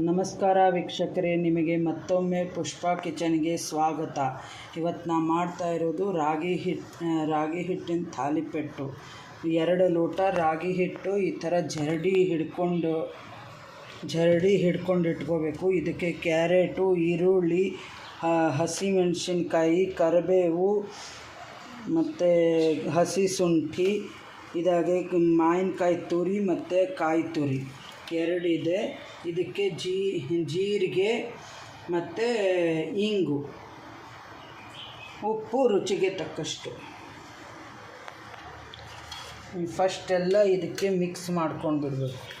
ನಮಸ್ಕಾರ ವೀಕ್ಷಕರೇ, ನಿಮಗೆ ಮತ್ತೊಮ್ಮೆ ಪುಷ್ಪ ಕಿಚನ್ಗೆ ಸ್ವಾಗತ. ಇವತ್ತು ನಾ ಮಾಡ್ತಾ ಇರೋದು ರಾಗಿ ಹಿಟ್ಟು ರಾಗಿ ಹಿಟ್ಟಿನ ಥಾಲಿಪೆಟ್ಟು. ಎರಡು ಲೋಟ ರಾಗಿ ಹಿಟ್ಟು, ಈ ಥರ ಜರಡಿ ಹಿಡ್ಕೊಂಡು ಜರಡಿ ಹಿಡ್ಕೊಂಡು ಇಟ್ಕೋಬೇಕು. ಇದಕ್ಕೆ ಕ್ಯಾರೆಟು, ಈರುಳ್ಳಿ ಹಸಿಮೆಣಸಿನ್ಕಾಯಿ, ಕರಿಬೇವು, ಮತ್ತು ಹಸಿ ಶುಂಠಿ, ಇದಾಗೆ ಮಾವಿನಕಾಯಿ ತುರಿ ಮತ್ತು ಕಾಯಿ ತುರಿ. ಎರಡಿದೆ. ಇದಕ್ಕೆ ಜೀ, ಜೀರಿಗೆ ಮತ್ತು ಇಂಗು. ಉಪ್ಪು ರುಚಿಗೆ ತಕ್ಕಷ್ಟು. ಫಸ್ಟ್ ಎಲ್ಲ ಇದಕ್ಕೆ ಮಿಕ್ಸ್ ಮಾಡ್ಕೊಂಡು ಬಿಡಬೇಕು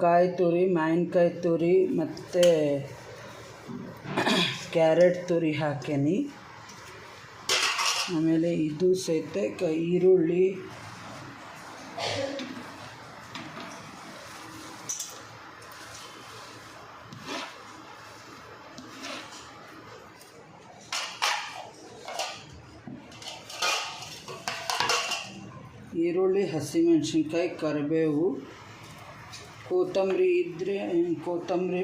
ಕಾಯಿ ತುರಿ ಮಾವಿನಕಾಯಿ ತುರಿ ಮತ್ತು ಕ್ಯಾರೆಟ್ ತುರಿ ಹಾಕೇನಿ. ಆಮೇಲೆ ಇದು ಸಹಿತ ಕ ಈರುಳ್ಳಿ. ಈರುಳ್ಳಿ, ಹಸಿಮೆಣಸಿನ್ಕಾಯಿ, ಕರಿಬೇವು. ಕೊತ್ತಂಬರಿ ಇದ್ದರೆ ಕೊತ್ತಂಬರಿ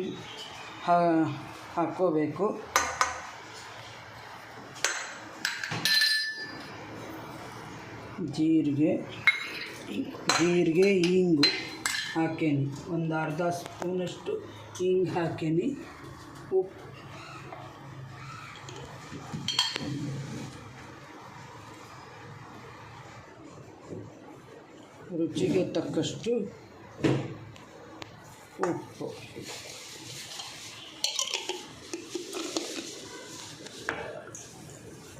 ಹಾಕ್ಕೋಬೇಕು ಜೀರಿಗೆ ಜೀರಿಗೆ ಹಿಂಗು ಹಾಕೇನಿ. ಒಂದು ಅರ್ಧ ಸ್ಪೂನಷ್ಟು ಹಿಂಗೆ ಹಾಕೇನಿ. ಉಪ್ಪು. ರುಚಿಗೆ ತಕ್ಕಷ್ಟು ಉಪ್ಪು.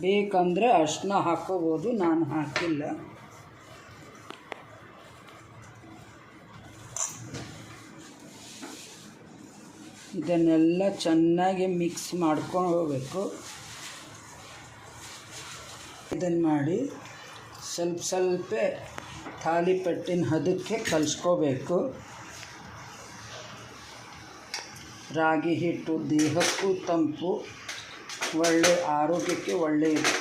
ಬೇಕಂದರೆ ಅರ್ಶಿನ ಹಾಕ್ಕೋಬೋದು ನಾನು ಹಾಕಿಲ್ಲ. ಇದನ್ನೆಲ್ಲ ಚೆನ್ನಾಗಿ ಮಿಕ್ಸ್ ಮಾಡ್ಕೊಂಡು ಹೋಗಬೇಕು. ಇದನ್ನು ಮಾಡಿ ಸ್ವಲ್ಪ ಸ್ವಲ್ಪ ತಾಲಿಪಟ್ಟಿನ ಹದಕ್ಕೆ ಕಲಿಸ್ಕೋಬೇಕು. ರಾಗಿ ಹಿಟ್ಟು, ದೇಹಕ್ಕೂ ತಂಪು. ಒಳ್ಳೆ ಆರೋಗ್ಯಕ್ಕೆ ಒಳ್ಳೆಯದು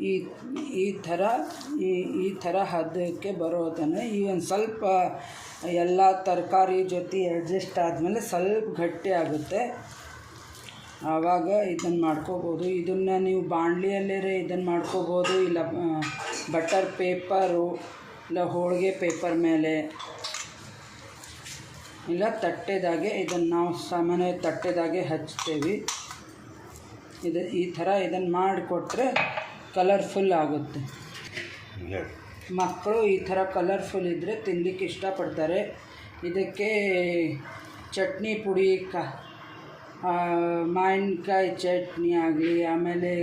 ಈ ಈ ಥರ, ಈ ಈ ಥರ ಹದಕ್ಕೆ ಬರೋದನ್ನು ಈ ಒಂದು ಸ್ವಲ್ಪ ಎಲ್ಲ ತರಕಾರಿ ಜೊತೆ ಅಡ್ಜಸ್ಟ್ ಆದಮೇಲೆ ಸ್ವಲ್ಪ ಗಟ್ಟಿ ಆಗುತ್ತೆ. ಆವಾಗ ಇದನ್ನು ಮಾಡ್ಕೋಬೋದು. ಇದನ್ನು ನೀವು ಬಾಣಲಿಯಲ್ಲೇ ಇದನ್ನು ಮಾಡ್ಕೋಬೋದು, ಇಲ್ಲ ಬಟರ್ ಪೇಪರು ಇಲ್ಲ ಹೋಳಿಗೆ ಪೇಪರ್ ಮೇಲೆ. ಇಲ್ಲ ತಟ್ಟೆದಾಗೆ ಇದನ್ನು ನಾವು ಸಾಮಾನ್ಯ ತಟ್ಟೆದಾಗೆ ಹಚ್ತೇವೆ ಇದು ಈ ಥರ ಇದನ್ನು ಮಾಡಿಕೊಟ್ರೆ ಕಲರ್ಫುಲ್ ಆಗುತ್ತೆ. ಮಕ್ಕಳು ಈ ಥರ ಕಲರ್ಫುಲ್ ಇದ್ದರೆ ತಿನ್ನಲಿಕ್ಕೆ ಇಷ್ಟಪಡ್ತಾರೆ. ಇದಕ್ಕೆ ಚಟ್ನಿ ಪುಡಿ ಕ ಮಾವಿನಕಾಯಿ ಚಟ್ನಿ ಆಗಲಿ ಆಮೇಲೆ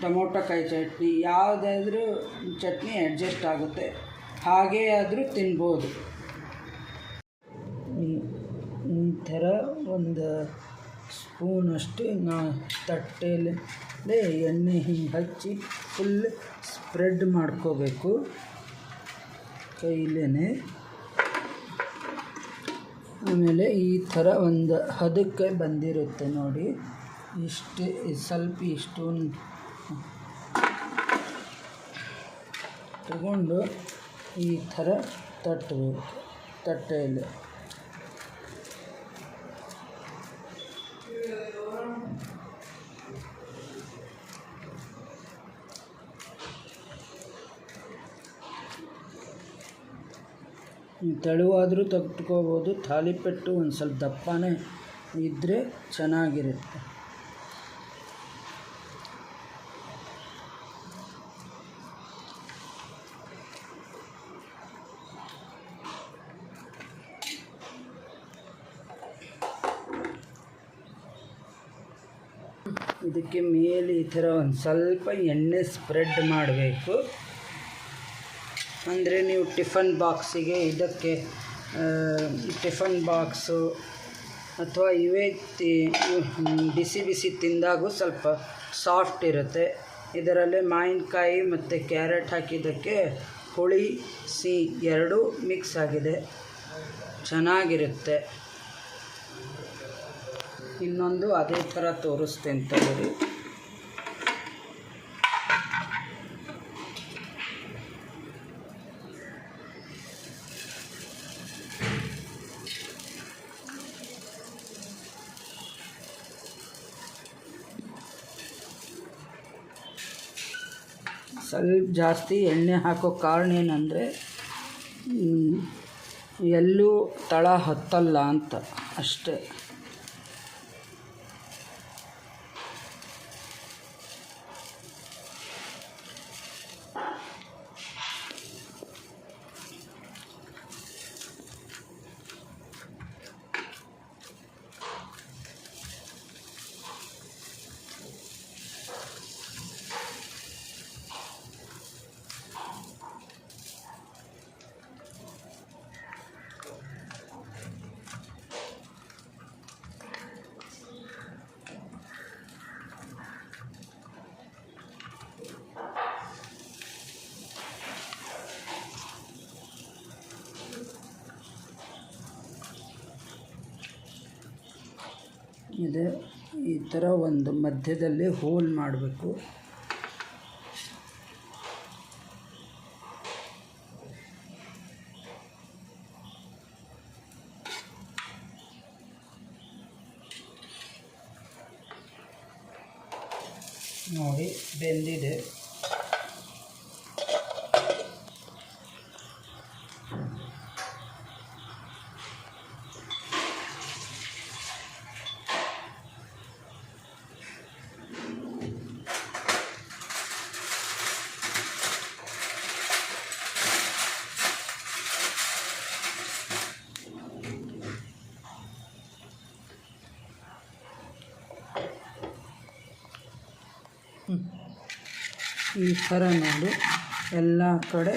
ಟೊಮೊಟೊಕಾಯಿ ಚಟ್ನಿ ಯಾವುದಾದ್ರೂ ಚಟ್ನಿ ಅಡ್ಜಸ್ಟ್ ಆಗುತ್ತೆ. ಹಾಗೇ ಆದರೂ ತಿನ್ಬೋದು. ಈ- ಈ ಥರ ಒಂದು ಸ್ಪೂನಷ್ಟು ನಾ ತಟ್ಟೆಯಲ್ಲಿ ಎಣ್ಣೆ ಹಿಂಗೆ ಹಚ್ಚಿ ಫುಲ್ ಸ್ಪ್ರೆಡ್ ಮಾಡ್ಕೋಬೇಕು. ಕೈಲೇ ಆಮೇಲೆ ಈ ಥರ ಒಂದು ಹದಕ್ಕೆ ಬಂದಿರುತ್ತೆ ನೋಡಿ. ಇಷ್ಟು, ಸ್ವಲ್ಪ ಇಷ್ಟು ತಗೊಂಡು ಈ ಥರ ತಟ್ಟಬೇಕು ತಟ್ಟೆಯಲ್ಲಿ ತೆಳುವಾದರೂ ತೆಗೆದುಕೋಬೋದು ತಾಲಿಪೆಟ್ಟು ಒಂದು ಸ್ವಲ್ಪ ದಪ್ಪನೇ ಇದ್ದರೆ ಚೆನ್ನಾಗಿರುತ್ತೆ. ಇದಕ್ಕೆ ಮೇಲೆ ಈ ಥರ ಒಂದು ಸ್ವಲ್ಪ ಎಣ್ಣೆ ಸ್ಪ್ರೆಡ್ ಮಾಡಬೇಕು. ಅಂದರೆ ನೀವು ಟಿಫನ್ ಬಾಕ್ಸಿಗೆ ಇದಕ್ಕೆ ಟಿಫನ್ ಬಾಕ್ಸು ಅಥವಾ ಇವೇ ಬಿಸಿ ಬಿಸಿ ತಿಂದಾಗೂ ಸ್ವಲ್ಪ ಸಾಫ್ಟ್ ಇರುತ್ತೆ. ಇದರಲ್ಲಿ ಮಾವಿನಕಾಯಿ ಮತ್ತು ಕ್ಯಾರೆಟ್ ಹಾಕಿದ್ದಕ್ಕೆ ಹುಳಿ ಸಿ ಎರಡೂ ಮಿಕ್ಸ್ ಆಗಿದೆ. ಚೆನ್ನಾಗಿರುತ್ತೆ. ಇನ್ನೊಂದು ಅದೇ ಥರ ತೋರಿಸ್ತೀನಿ ತಗೊಳ್ಳಿ ಸ್ವಲ್ಪ ಜಾಸ್ತಿ ಎಣ್ಣೆ ಹಾಕೋ ಕಾರಣ ಏನಂದರೆ ಎಲ್ಲೂ ತಳ ಹತ್ತಲ್ಲ ಅಂತ ಅಷ್ಟೇ. ಇದೆ. ಈ ಥರ ಒಂದು ಮಧ್ಯದಲ್ಲಿ ಹೋಲ್ ಮಾಡಬೇಕು. ನೋಡಿ ಬೆಂದಿದೆ. ಈ ಥರ ನೋಡಿ ಎಲ್ಲ ಕಡೆ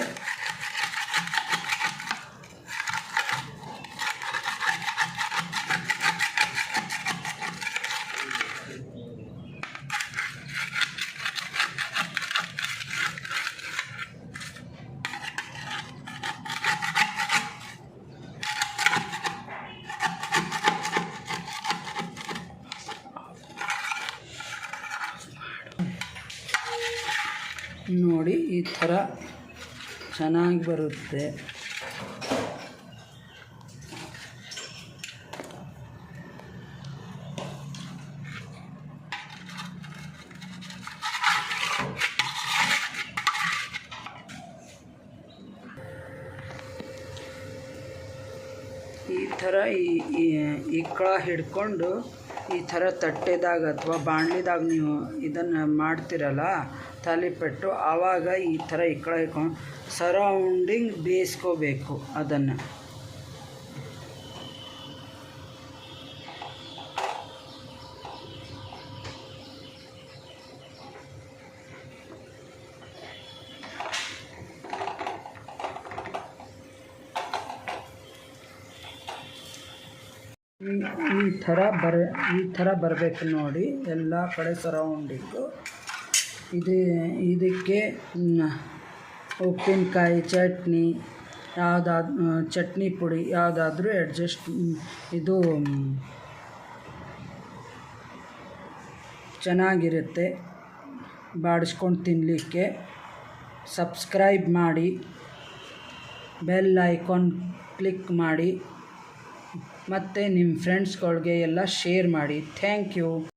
ನೋಡಿ ಈ ಥರ ಚೆನ್ನಾಗಿ ಬರುತ್ತೆ. ಈ ಥರ ಈ ಇಕ್ಕಳ ಹಿಡ್ಕೊಂಡು ಈ ಥರ ತಟ್ಟೆದಾಗ ಅಥವಾ ಬಾಣಲಿದಾಗ ನೀವು ಇದನ್ನು ಮಾಡ್ತಿರಲ್ಲ ತಾಲಿಪಟ್ಟು. ಆವಾಗ ಈ ಥರ ಇಕ್ಕಳ ಹಿಡ್ಕೊಂಡು ಸರೌಂಡಿಂಗ್ ಬೇಯಿಸ್ಕೋಬೇಕು ಅದನ್ನು. ಈ ಈ ಥರ ಬರ ಈ ಥರ ಬರಬೇಕು ನೋಡಿ. ಎಲ್ಲ ಕಡೆ ಸರೌಂಡಿಂಗು ಇದು, ಇದಕ್ಕೆ ಉಪ್ಪಿನಕಾಯಿ ಚಟ್ನಿ ಯಾವುದಾದ್ ಚಟ್ನಿ ಪುಡಿ ಯಾವುದಾದ್ರೂ ಅಡ್ಜಸ್ಟ್ ಇದು, ಚೆನ್ನಾಗಿರುತ್ತೆ. ಬಾಡಿಸ್ಕೊಂಡು ತಿನ್ನಲಿಕ್ಕೆ ಸಬ್ಸ್ಕ್ರೈಬ್ ಮಾಡಿ. ಬೆಲ್ ಐಕಾನ್ ಕ್ಲಿಕ್ ಮಾಡಿ. ಮತ್ತು ನಿಮ್ಮ ಫ್ರೆಂಡ್ಸ್ಗಳಿಗೆ ಎಲ್ಲ ಶೇರ್ ಮಾಡಿ. Thank you